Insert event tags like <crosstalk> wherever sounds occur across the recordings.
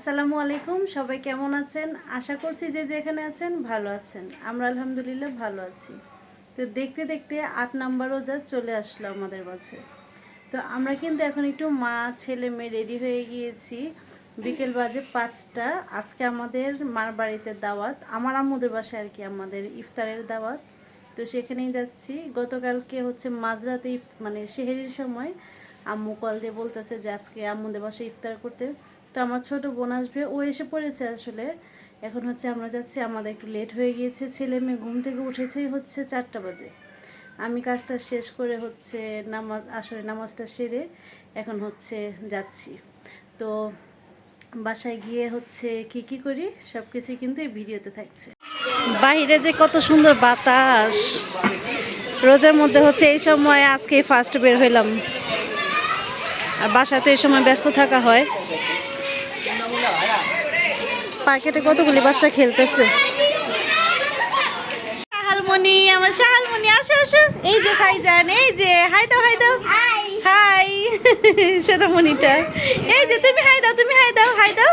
আসসালামু আলাইকুম, সবাই কেমন আছেন? আশা করছি যে যেখানে আছেন ভালো আছেন। আমরা আলহামদুলিল্লাহ ভালো আছি। তো দেখতে দেখতে আট নাম্বার রোজা চলে আসলো আমাদের মাঝে। তো আমরা কিন্তু এখন একটু মা, ছেলে, মেয়ে রেডি হয়ে গিয়েছি। বিকেল বাজে পাঁচটা। আজকে আমাদের মার বাড়িতে দাওয়াত, আমার আম্মুদের বাসায় আর কি আমাদের ইফতারের দাওয়াত। তো সেখানেই যাচ্ছি। গতকালকে হচ্ছে মাঝরাতে মানে সেহেরির সময় আম্মু কল দিয়ে বলতেছে যে আজকে আম্মুদের বাসায় ইফতার করতে। তো আমার ছোট বোন আসবে। ও এসে পড়েছে আসলে। এখন হচ্ছে আমরা যাচ্ছি, আমাদের একটু লেট হয়ে গিয়েছে। ছেলে মেয়ে ঘুম থেকে উঠেছেই হচ্ছে চারটা বাজে। আমি কাজটা শেষ করে হচ্ছে নামাজ আসলে নামাজটা সেরে এখন হচ্ছে যাচ্ছি। তো বাসায় গিয়ে হচ্ছে কি কি করি সব কিছুই কিন্তু এই ভিডিওতে থাকছে। বাইরে যে কত সুন্দর বাতাস। রোজার মধ্যে হচ্ছে এই সময় আজকে ফার্স্ট বের হইলাম। আর বাসাতে এই সময় ব্যস্ত থাকা হয়। পার্কেটে কতগুলি বাচ্চা খেলতেছে? শাহালমণি, আমার শাহালমণি, আসো আসো। এই যে ভাইজান এই যে, হাই দাও হাই দাও। হাই। <laughs> সোনামণিটা। এই যে, তুমি হাই দাও, তুমি হাই দাও হাই দাও।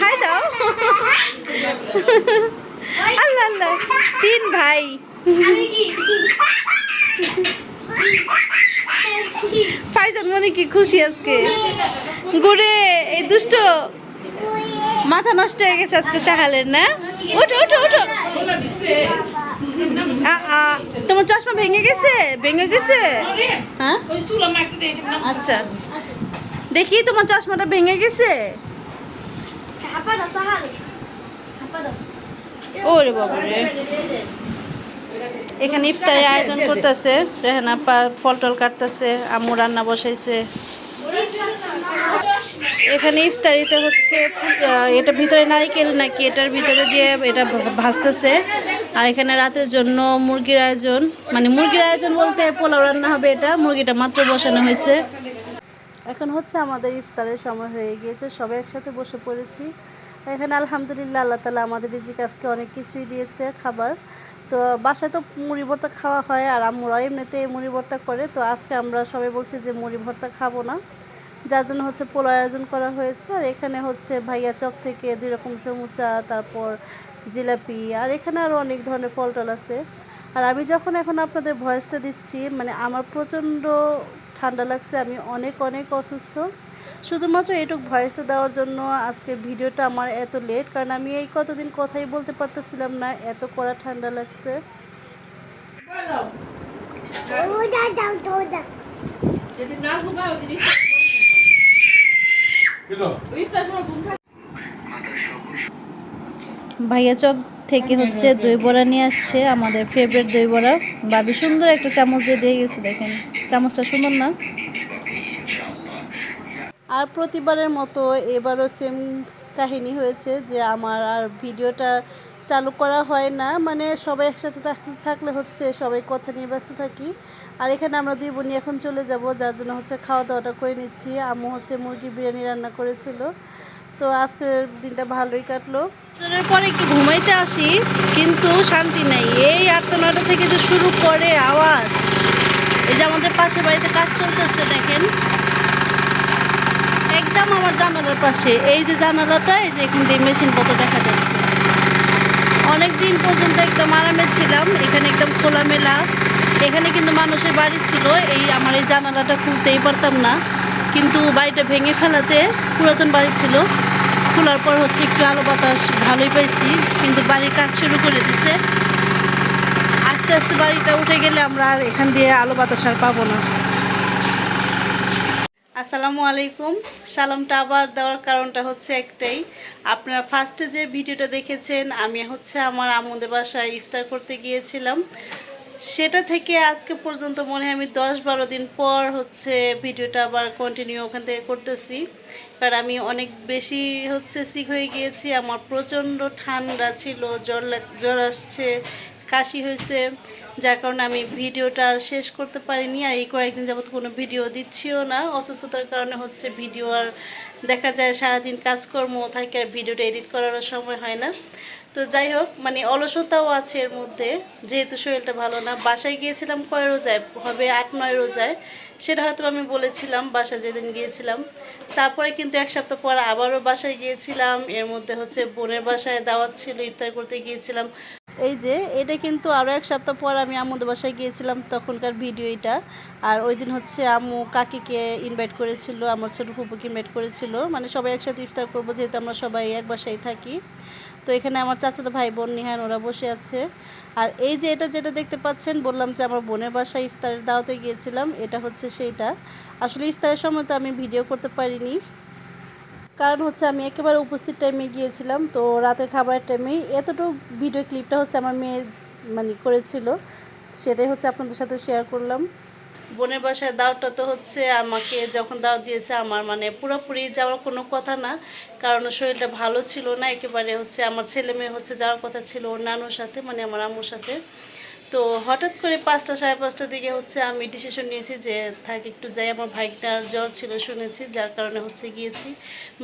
হাই দাও। <laughs> আল্লাহ আল্লাহ। তিন ভাই। ফাইজান মনে কি খুশি আজকে? ঘুরে এই দুষ্ট। মাথা নষ্ট হয়ে গেছে আজকে সাহালের না? ওঠো ওঠো ওঠো। তোমার চশমা ভেঙে গেছে? ভেঙে গেছে? হ্যাঁ? আচ্ছা। দেখি তোমার চশমাটা ভেঙে গেছে? ওরে বাবারে। এখানে ইফতারের আয়োজন করতেছে। রেহানা ফল টল কাটতেছে, আম্মু রান্না বসাইছে। এখানে ইফতারিতে হচ্ছে এটা ভিতরে নারিকেল নাকি এটার ভিতরে দিয়ে এটা ভাজতেছে। আর এখানে রাতের জন্য মুরগির আয়োজন। মানে মুরগির আয়োজন বলতে পোলাও রান্না হবে এটা, মুরগিটা মাত্র বসানো হয়েছে। এখন হচ্ছে আমাদের ইফতারের সময় হয়ে গিয়েছে, সবাই একসাথে বসে পড়েছি। এখানে আলহামদুলিল্লাহ আল্লাহ তালা আমাদের রিজিক আজকে অনেক কিছুই দিয়েছে খাবার। তো বাসায় তো মুড়ি ভর্তা খাওয়া হয়, আর আম্মুরাও এমনিতে মুড়ি ভর্তা করে। তো আজকে আমরা সবাই বলছি যে মুড়ি ভর্তা খাব না। যার জন্য হচ্ছে পোলাও আয়োজন করা হয়েছে। আর এখানে হচ্ছে ভাইয়া চক থেকে দুই রকম সমুচা তারপর জিলাপি আর এখানে আরও অনেক ধরনের ফল টল আছে। আর আমি যখন এখন আপনাদের ভয়েসটা দিচ্ছি মানে আমার প্রচণ্ড ঠান্ডা লাগছে আমি অনেক অনেক অসুস্থ। শুধুমাত্র এটুক ভয়েসটা দেওয়ার জন্য আজকে ভিডিওটা আমার এত লেট কারণ আমি এই কতদিন কথাই বলতে পারতেছিলাম না এত কড়া ঠান্ডা লাগছে। যদি না ঘুমায় ওই জিনিস ইফতার সময় ঘুম থাকে ভাইয়া চক থেকে হচ্ছে দই বড়া নিয়ে আসছে, আমাদের ফেভারিট দই বড়া। ভাবি সুন্দর একটা চামচ দিয়ে দিয়ে গেছে, দেখেন। চামচটা সুন্দর না? আর প্রতিবারের মতো এবারও সেম কাহিনী হয়েছে যে আমার আর ভিডিওটা চালু করা হয় না। মানে সবাই একসাথে থাকলে হচ্ছে সবাই কথা নিয়ে ব্যস্ত থাকি। আর এখানে আমরা দুই বোনই এখন চলে যাব, যার জন্য হচ্ছে খাওয়া দাওয়াটা করে নিচ্ছি। আম্মু হচ্ছে মুরগি বিরিয়ানি রান্না করেছিল। তো আজকের দিনটা ভালোই কাটলো। জনের পরে একটু ঘুমাইতে আসি, কিন্তু শান্তি নেই। এই আটটা নটা থেকে যে শুরু করে আওয়াজ, এই যে আমাদের পাশে বাড়িতে কাজ চলতেছে, দেখেন। একদম আমার জানালার পাশে। এই যে জানালাটা, এই যে এখান দিয়ে মেশিন পত্র দেখা যাচ্ছে। দিন পর্যন্ত একদম আরামে ছিলাম। এখানে একদম খোলামেলা। এখানে কিন্তু মানুষের বাড়ি ছিল। এই আমার এই জানালাটা খুলতেই পারতাম না। কিন্তু বাড়িটা ভেঙে ফেলাতে পুরাতন বাড়ি ছিল। খোলার পর হচ্ছে একটু আলো বাতাস ভালোই পাইছি। কিন্তু বাড়ির কাজ শুরু করে দিছে। আস্তে আস্তে বাড়িটা উঠে গেলে আমরা আর এখান দিয়ে আলো বাতাস আর পাবো না। আসসালামু আলাইকুম। সালামটা আবার দেওয়ার কারণটা হচ্ছে একটাই। আপনারা ফার্স্টে যে ভিডিওটা দেখেছেন, আমি হচ্ছে আমার আমুদের বাসায় ইফতার করতে গিয়েছিলাম। সেটা থেকে আজকে পর্যন্ত মনে হয় আমি দশ বারো দিন পর হচ্ছে ভিডিওটা আবার কন্টিনিউ ওখান থেকে করতেছি। কারণ আমি অনেক বেশি হচ্ছে সিক হয়ে গিয়েছি, আমার প্রচণ্ড ঠান্ডা ছিল, জ্বর জ্বর আসছে, কাশি হয়েছে। যার কারণে আমি ভিডিওটা আর শেষ করতে পারিনি আর এই কয়েকদিন যাবত কোনো ভিডিও দিচ্ছিও না। অসুস্থতার কারণে হচ্ছে ভিডিও আর দেখা যায় সারাদিন কাজকর্ম থাকে আর ভিডিওটা এডিট করারও সময় হয় না। তো যাই হোক মানে অলসতাও আছে এর মধ্যে, যেহেতু শরীরটা ভালো না। বাসায় গিয়েছিলাম কয় রোজায়? হবে আট নয় রোজায়। সেটা হয়তো আমি বলেছিলাম, বাসায় যেদিন গিয়েছিলাম। তারপরে কিন্তু এক সপ্তাহ পর আবারও বাসায় গিয়েছিলাম। এর মধ্যে হচ্ছে বোনের বাসায় দাওয়াত ছিল, ইফতার করতে গিয়েছিলাম। এই যে, এটা কিন্তু আরও এক সপ্তাহ পর আমি আম্মুদের বাসায় গিয়েছিলাম তখনকার ভিডিও এটা। আর ওই দিন হচ্ছে আম্মু কাকিকে ইনভাইট করেছিল, আমার ছোটো ফুপুকে ইনভাইট করেছিল। মানে সবাই একসাথে ইফতার করব, যেহেতু আমরা সবাই এক বাসায় থাকি। তো এখানে আমার চাচাতো ভাই বোন নিহান, ওরা বসে আছে। আর এই যে এটা যেটা দেখতে পাচ্ছেন, বললাম যে আমার বোনের বাসায় ইফতারের দাওয়াতে গিয়েছিলাম। এটা হচ্ছে সেইটা আসলে ইফতারের সময় তো আমি ভিডিও করতে পারিনি। কারণ হচ্ছে আমি একেবারে উপস্থিত টাইমে গিয়েছিলাম, তো রাতের খাবারের টাইমে এতটুকু ভিডিও ক্লিপটা হচ্ছে আমার মেয়ে মানে করেছিল। সেটাই হচ্ছে আপনাদের সাথে শেয়ার করলাম। বোনের বাসায় দাওয়াতটা তো হচ্ছে আমাকে যখন দাওয়াত দিয়েছে আমার মানে পুরোপুরি যাওয়ার কোনো কথা না। কারণ শরীরটা ভালো ছিল না, একেবারে হচ্ছে আমার ছেলে মেয়ে হচ্ছে যাওয়ার কথা ছিল ওর নানুর সাথে মানে আমার আম্মুর সাথে। তো হঠাৎ করে পাঁচটা সাড়ে পাঁচটার দিকে হচ্ছে আমি ডিসিশন নিয়েছি যে, থাক, একটু যাই। আমার ভাইটার জ্বর ছিল শুনেছি, যার কারণে হচ্ছে গিয়েছি।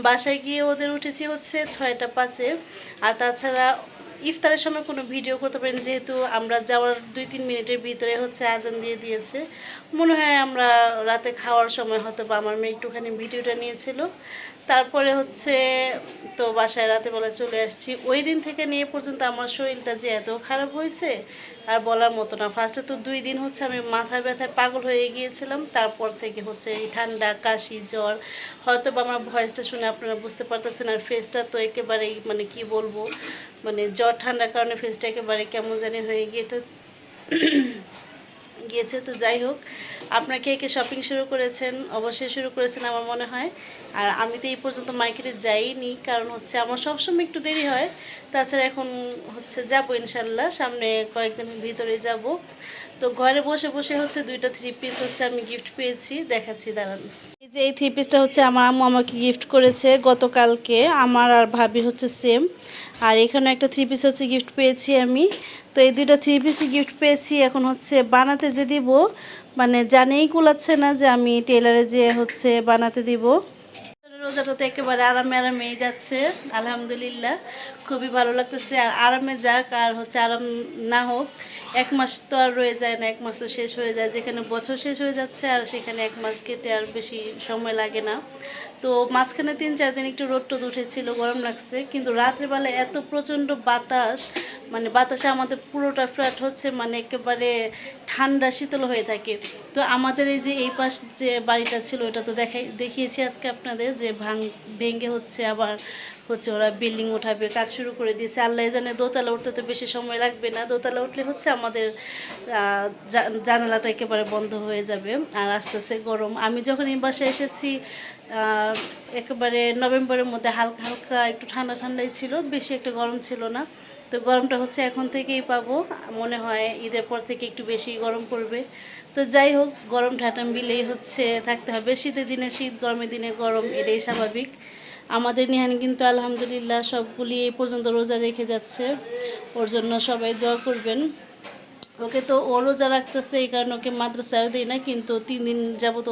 বাসায় গিয়ে ওদের উঠেছি হচ্ছে ছয়টা পাঁচে। আর তাছাড়া ইফতারের সময় কোনো ভিডিও করতে পারেন, যেহেতু আমরা যাওয়ার দুই তিন মিনিটের ভিতরে হচ্ছে আজান দিয়ে দিয়েছে। মনে হয় আমরা রাতে খাওয়ার সময় হয়তো বা আমার মেয়ে একটুখানি ভিডিওটা নিয়েছিল। তারপরে হচ্ছে তো বাসায় রাতে চলে আসছি। ওই দিন থেকে নিয়ে পর্যন্ত আমার শরীরটা যে এত খারাপ হয়েছে, আর বলার মতো না। ফার্স্টে তো দুই দিন হচ্ছে আমি মাথা ব্যথায় পাগল হয়ে গিয়েছিলাম। তারপর থেকে হচ্ছে এই ঠান্ডা, কাশি, জ্বর। হয়তো বা আমার ভয়েসটা শুনে আপনারা বুঝতে পারতেছেন, আর ফেসটা তো একেবারেই মানে কি বলব মানে জ্বর, ঠান্ডার কারণে ফেসটা একেবারে কেমন জানি হয়ে গিয়ে তো গিয়েছে, তো যাই হোক। আপনারা কে কে শপিং শুরু করেছেন? অবশ্যই শুরু করেছেন আমার মনে হয়। আর আমি তো এই পর্যন্ত মার্কেটে যাইনি, কারণ হচ্ছে আমার সবসময় একটু দেরি হয়। তাছাড়া এখন হচ্ছে যাব ইনশাল্লাহ সামনে কয়েকদিন ভিতরে যাব। তো ঘরে বসে বসে হচ্ছে দুইটা থ্রি পিস হচ্ছে আমি গিফট পেয়েছি। দেখাচ্ছি, দাঁড়ান। যে এই থ্রি পিসটা হচ্ছে আমার আম্মু আমাকে গিফট করেছে গতকালকে, আমার আর ভাবি হচ্ছে সেম আর এখানে একটা থ্রি পিস হচ্ছে গিফট পেয়েছি আমি। তো এই দুইটা থ্রি পিসই গিফট পেয়েছি, এখন হচ্ছে বানাতে যে দিব। মানে জানেই কুলাচ্ছে না যে আমি টেলারে যে হচ্ছে বানাতে দিব। রোজাটা তো একেবারে আরামে আরামেই যাচ্ছে, আলহামদুলিল্লাহ। খুবই ভালো লাগতেছে। আর আরামে যাক, আর হচ্ছে আরাম না হোক, এক মাস তো আর রয়ে যায় না, এক মাস তো শেষ হয়ে যায়। যেখানে বছর শেষ হয়ে যাচ্ছে, আর সেখানে এক মাস কেটে আর বেশি সময় লাগে না। তো মাঝখানে তিন চার দিন একটু রোদ টোদ উঠেছিল, গরম লাগছে। কিন্তু রাত্রেবেলা এত প্রচণ্ড বাতাস মানে বাতাসে আমাদের পুরোটা ফ্ল্যাট হচ্ছে মানে একেবারে ঠান্ডা, শীতল হয়ে থাকে। তো আমাদের এই যে এই পাশ যে বাড়িটা ছিল, ওটা তো দেখাই, দেখিয়েছি আজকে আপনাদের, যে ভাঙ, ভেঙে হচ্ছে আবার হচ্ছে ওরা বিল্ডিং উঠাবে, কাজ শুরু করে দিয়েছে। আল্লাহ জানে দোতলা উঠতে তো বেশি সময় লাগবে না। দোতলা উঠলে হচ্ছে আমাদের জানালাটা একেবারে বন্ধ হয়ে যাবে আর আস্তে আস্তে গরম। আমি যখন এই বাসায় এসেছি একেবারে নভেম্বরের মধ্যে হালকা হালকা একটু ঠান্ডা ঠান্ডাই ছিল, বেশি একটা গরম ছিল না। তো গরমটা হচ্ছে এখন থেকেই পাবো। মনে হয় ঈদের পর থেকে একটু বেশি গরম পড়বে। তো যাই হোক, গরম ঠাটাম বিলেই হচ্ছে থাকতে হবে। শীতের দিনে শীত, গরমের দিনে গরম, এটাই স্বাভাবিক। আমাদের নিহানি কিন্তু আলহামদুলিল্লাহ সবগুলি এই পর্যন্ত রোজা রেখে যাচ্ছে। ওর জন্য সবাই দোয়া করবেন। ওকে তো ও রোজা রাখতেছে এই কারণে ওকে মাদ্রাসায় দিই না কিন্তু তিন দিন যাবত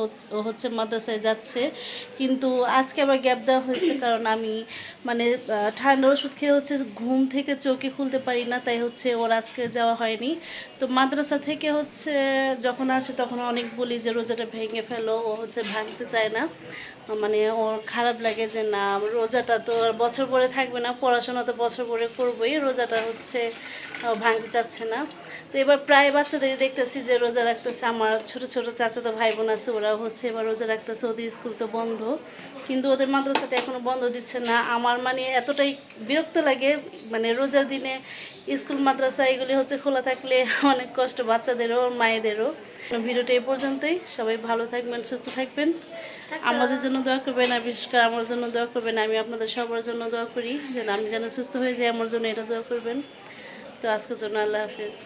হচ্ছে মাদ্রাসায় যাচ্ছে। কিন্তু আজকে আবার গ্যাপ দেওয়া হয়েছে কারণ আমি মানে আহ, ঠান্ডা ওষুধ খেয়ে হচ্ছে ঘুম থেকে চোখে খুলতে পারি না তাই হচ্ছে ওর আজকে যাওয়া হয়নি। তো মাদ্রাসা থেকে হচ্ছে যখন আসে তখন অনেক বলি যে রোজাটা ভেঙে ফেলো ও হচ্ছে ভাঙতে চায় না। মানে ওর খারাপ লাগে যে না রোজাটা তো বছর পরে থাকবে না পড়াশোনা তো বছর পরে করবোই রোজাটা হচ্ছে ভাঙতে চাচ্ছে না। তো এবার প্রায় বাচ্চাদের দেখতেছি যে রোজা রাখতেছে। আমার ছোট ছোট চাচাতো ভাই বোন আছে ওরা হচ্ছে এবার রোজা রাখতেছে। ওদের স্কুল তো বন্ধ কিন্তু ওদের মাদ্রাসাটা এখনও বন্ধ দিচ্ছে না। আমার মানে এতটাই বিরক্ত লাগে মানে রোজার দিনে স্কুল মাদ্রাসা এগুলি হচ্ছে খোলা থাকলে অনেক কষ্ট বাচ্চাদেরও মায়েদেরও। ভিডিওটা এই পর্যন্তই। সবাই ভালো থাকবেন সুস্থ থাকবেন। আমাদের জন্য দোয়া করবেন আর বিশেষ করে আমার জন্য দোয়া করবেন আমি আপনাদের সবার জন্য দোয়া করি যেন আমি যেন সুস্থ হয়ে যাই আমার জন্য এটা দোয়া করবেন। তো আজকের জন্য আল্লাহ হাফিজ।